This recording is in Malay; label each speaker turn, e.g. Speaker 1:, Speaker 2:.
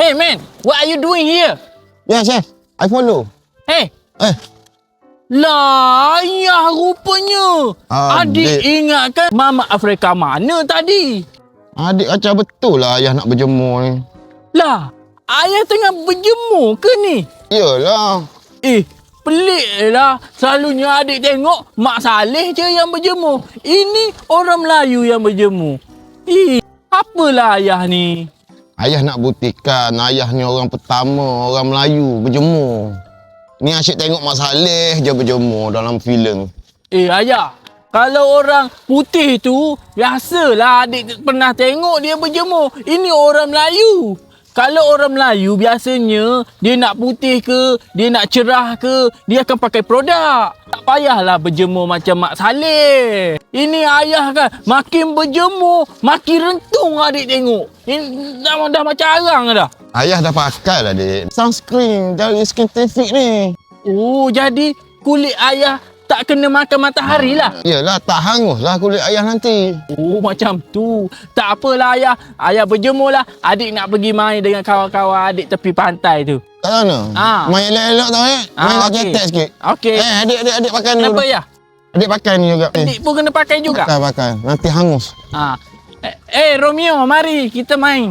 Speaker 1: Hey man, what are you doing here?
Speaker 2: Yes, yes. I follow.
Speaker 1: Hey,
Speaker 2: Eh,
Speaker 1: lah ayah rupanya. Adik,
Speaker 2: Adik.
Speaker 1: ingatkan Mama Afrika mana tadi?
Speaker 2: adik kacau betul lah ayah nak berjemur ni.
Speaker 1: Lah, ayah tengah berjemur ke ni?
Speaker 2: Yelah.
Speaker 1: Eh, pelik lah. Selalunya adik tengok Mak Saleh je yang berjemur. Ini orang Melayu yang berjemur. Eh, apalah ayah ni?
Speaker 2: Ayah nak buktikan ayah ni orang pertama orang Melayu berjemur. Ni asyik tengok Mak Saleh je berjemur dalam filem.
Speaker 1: Eh, ayah. Kalau orang putih tu, biasalah adik pernah tengok dia berjemur. Ini orang Melayu. Kalau orang Melayu biasanya dia nak putih ke, dia nak cerah ke, dia akan pakai produk. Tak payahlah berjemur macam Mak Saleh. Ini ayah kan makin berjemur, makin rentung adik tengok. Ini dah, dah macam arang dah.
Speaker 2: Ayah dah pakai lah dek. Sunscreen dari Skintific ni.
Speaker 1: Oh, jadi kulit ayah tak kena makan matahari lah.
Speaker 2: Yelah, tak hangus lah kulit ayah nanti.
Speaker 1: Oh macam tu. Tak apalah ayah. Ayah berjemur lah. Adik nak pergi main dengan kawan-kawan adik tepi pantai tu.
Speaker 2: Kat sana?
Speaker 1: Ah.
Speaker 2: Main elok-elok tau eh. Main
Speaker 1: Ah,
Speaker 2: ah,
Speaker 1: okey.
Speaker 2: okay. sikit.
Speaker 1: Okey.
Speaker 2: Eh, adik, adik, adik pakai ni
Speaker 1: Kenapa
Speaker 2: dulu.
Speaker 1: ya?
Speaker 2: Adik pakai ni juga. Eh,
Speaker 1: Adik pun kena pakai juga.
Speaker 2: pakai, pakai. Nanti hangus.
Speaker 1: Ha. Eh, eh Romeo, mari kita main.